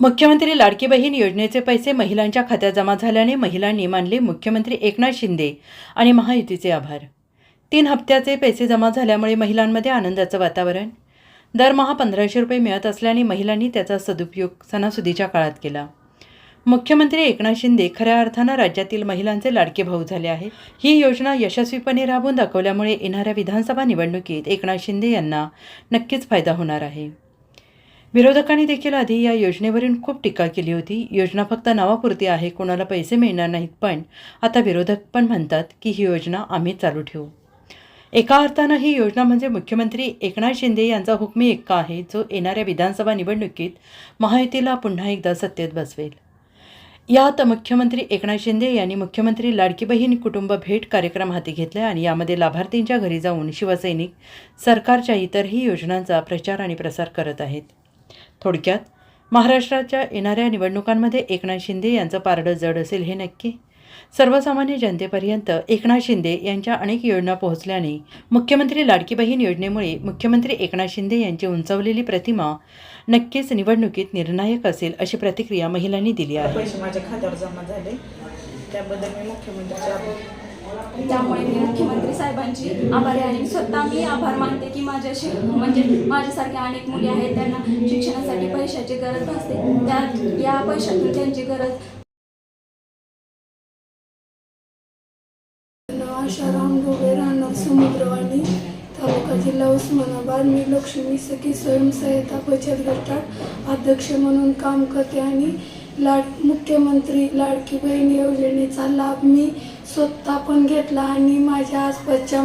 मुख्यमंत्री लाडकी बहीण योजनेचे पैसे महिलांच्या खात्यात जमा झाल्याने महिलांनी मानले मुख्यमंत्री एकनाथ शिंदे आणि महायुतीचे आभार. तीन हप्त्याचे पैसे जमा झाल्यामुळे महिलांमध्ये आनंदाचं वातावरण. दरमहा पंधराशे रुपये मिळत असल्याने महिलांनी त्याचा सदुपयोग सणासुदीच्या काळात केला. मुख्यमंत्री एकनाथ शिंदे खऱ्या अर्थानं राज्यातील महिलांचे लाडके भाऊ झाले आहेत. ही योजना यशस्वीपणे राबवून दाखवल्यामुळे येणाऱ्या विधानसभा निवडणुकीत एकनाथ शिंदे यांना नक्कीच फायदा होणार आहे. विरोधकांनी देखील आधी या योजनेवरून खूप टीका केली होती. योजना फक्त नावापुरती आहे कोणाला पैसे मिळणार नाहीत पण आता विरोधक पण म्हणतात की ही योजना आम्ही चालू ठेवू. एका अर्थानं ही योजना म्हणजे मुख्यमंत्री एकनाथ शिंदे यांचा हुकमी एक्का आहे जो येणाऱ्या विधानसभा निवडणुकीत महायुतीला पुन्हा एकदा सत्तेत बसवेल. यात मुख्यमंत्री एकनाथ शिंदे यांनी मुख्यमंत्री लाडकी बहीण कुटुंब भेट कार्यक्रम हाती घेतला आणि यामध्ये लाभार्थींच्या घरी जाऊन शिवसैनिक सरकारच्या इतरही योजनांचा प्रचार आणि प्रसार करत आहेत. थोडक्यात महाराष्ट्राच्या येणाऱ्या निवडणुकांमध्ये एकनाथ शिंदे यांचं पारडं जड असेल हे नक्की. सर्वसामान्य जनतेपर्यंत एकनाथ शिंदे यांच्या अनेक योजना पोहोचल्याने मुख्यमंत्री लाडकी बहीण योजनेमुळे मुख्यमंत्री एकनाथ शिंदे यांची उंचावलेली प्रतिमा नक्कीच निवडणुकीत निर्णायक असेल अशी प्रतिक्रिया महिलांनी दिली आहे. पैसे माझ्या खात्यावर जमा झाले. त्याबद्दल मी मुख्यमंत्र्याचे त्यामुळे मी मुख्यमंत्री साहेबांची आभारी आहे स्वतः मी आभार मानते की माझ्याशी म्हणजे माझ्यासारख्या अनेक मुली आहेत त्यांना शिक्षणासाठी पैशाची गरज भासते. त्या या पैशातून त्यांची गरज आशाराम डोळे राहणार समुद्रवाणी तालुका जिल्हा उस्मानाबाद. मी लक्ष्मी सखी स्वयंसहायता बचत गटात अध्यक्ष म्हणून काम करते आणि लाड मुख्यमंत्री लाडकी बहीण योजनेचा लाभ मी स्वतः पण घेतला आणि माझ्या आसपासच्या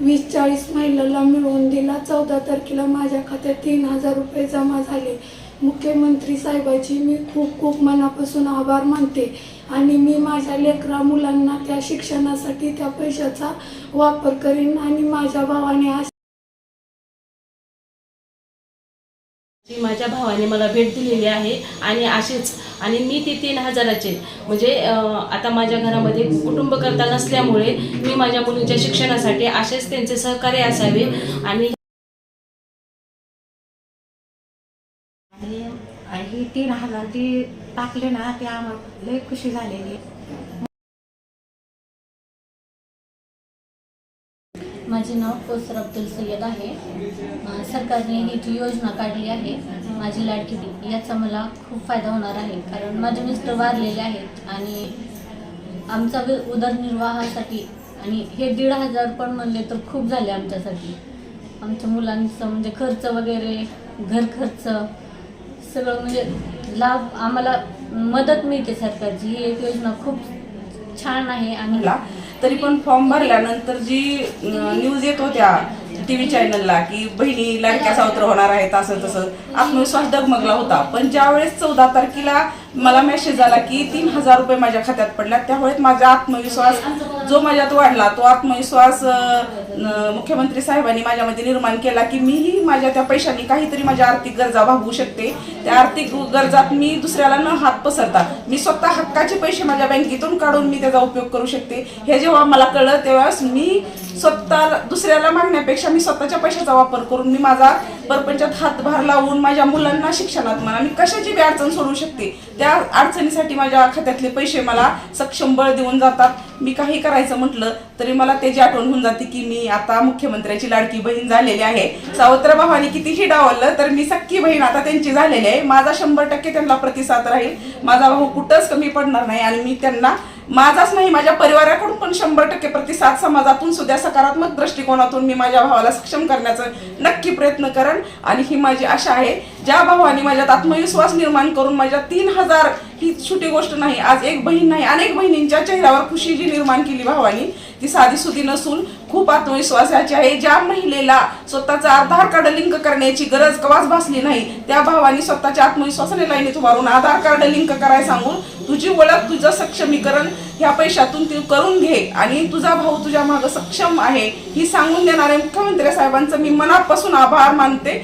वीस चाळीस महिलाला मिळवून दिला. चौदा तारखेला माझ्या खात्यात तीन हजार रुपये जमा झाले. मुख्यमंत्री साहेबाची मी खूप खूप मनापासून आभार मानते आणि मी माझ्या लेकरा मुलांना त्या शिक्षणासाठी त्या पैशाचा वापर करीन आणि माझ्या भावाने जी माझ्या भावाने मला भेट दिलेली आहे आणि असेच आणि मी ती तीन हजाराचे म्हणजे आता माझ्या घरामध्ये कुटुंब करता नसल्यामुळे मी माझ्या मुलींच्या शिक्षणासाठी असेच त्यांचे सहकार्य असावे आणि आणि ही तीन हजार ती टाकले ना ते आम्हाला लय खुशी झालेली माझे नाव कोसर अब्दुल सय्यद आहे. सरकारने ही जी योजना काढली आहे माझी लाडकी बी याचा मला खूप फायदा होणार आहे. कारण माझे मिस्टर वारलेले आहेत आणि आमचा वे- उदरनिर्वाहासाठी आणि हे दीड हजार पण म्हणले तर खूप झाले आमच्यासाठी. आमच्या मुलांचं म्हणजे खर्च वगैरे घर खर्च सगळं म्हणजे लाभ आम्हाला मदत मिळते सरकारची. ही एक योजना खूप छान आहे आणि तरी पण फॉर्म भरल्यानंतर जी न्यूज येत होत्या टी व्ही चॅनलला की बहिणी लाडक्या सावत्र होणार आहेत असं तसं आत्मविश्वास डगमगला होता. पण ज्यावेळेस चौदा तारखेला मला मेसेज आला की तीन हजार रुपये माझ्या खात्यात पडल्यात. त्यामुळे माझा आत्मविश्वास जो माझ्यात वाढला तो आत्मविश्वास मुख्यमंत्री साहेबांनी माझ्यामध्ये निर्माण केला की मीही माझ्या त्या पैशांनी काहीतरी माझ्या आर्थिक गरजा भागवू शकते. त्या आर्थिक गरजात मी दुसऱ्याला न हात पसरता मी स्वतः हक्काचे पैसे माझ्या बँकेतून काढून मी त्याचा उपयोग करू शकते. हे जेव्हा मला कळलं तेव्हाच मी स्वतः दुसऱ्याला मागण्यापेक्षा मी स्वतःच्या पैशाचा वापर करून मी माझा परपंचात हातभार लावून माझ्या मुलांना शिक्षणात म्हणा मी कशाची बी अडचण सोडवू शकते त्या अडचणीसाठी माझ्या खात्यातले पैसे मला सक्षम बळ देऊन जातात. मी काही करायचं म्हटलं तरी मला त्याची आठवण होऊन जाते की मी आता मुख्यमंत्र्याची लाडकी बहीण झालेली आहे. सावत्र भावानी कितीही डावललं तर मी सख्खी बहीण आता त्यांची झालेली आहे. माझा शंभर टक्के त्यांना प्रतिसाद राहील. माझा भाऊ कुठंच कमी पडणार नाही आणि मी त्यांना माझाच नाही माझ्या परिवाराकडून पण शंभर टक्के प्रतिसाद समाजातून सुद्धा सकारात्मक दृष्टिकोनातून मी माझ्या भावाला सक्षम करण्याचा नक्की प्रयत्न करेन आणि ही माझी आशा आहे. ज्या भावाने माझ्यात आत्मविश्वास निर्माण करून माझ्या तीन हजार ही छोटी गोष्ट नाही आज एक बहीण नाही अनेक बहिणींच्या चेहऱ्यावर खुशी जी निर्माण केली भावानी. ती साधी सुधी नसून खूप आत्मविश्वासाची आहे. ज्या महिलेला स्वतःचा आधार कार्ड लिंक करण्याची गरज कवाच भासली नाही त्या भावानी स्वतःच्या आत्मविश्वासाने लाईनीत उभारून आधार कार्ड लिंक करायला सांगून तुझी ओळख तुझं सक्षमीकरण ह्या पैशातून तू करून घे आणि तुझा भाऊ तुझ्या मागं सक्षम आहे ही सांगून देणाऱ्या मुख्यमंत्री साहेबांचं मी मनापासून आभार मानते.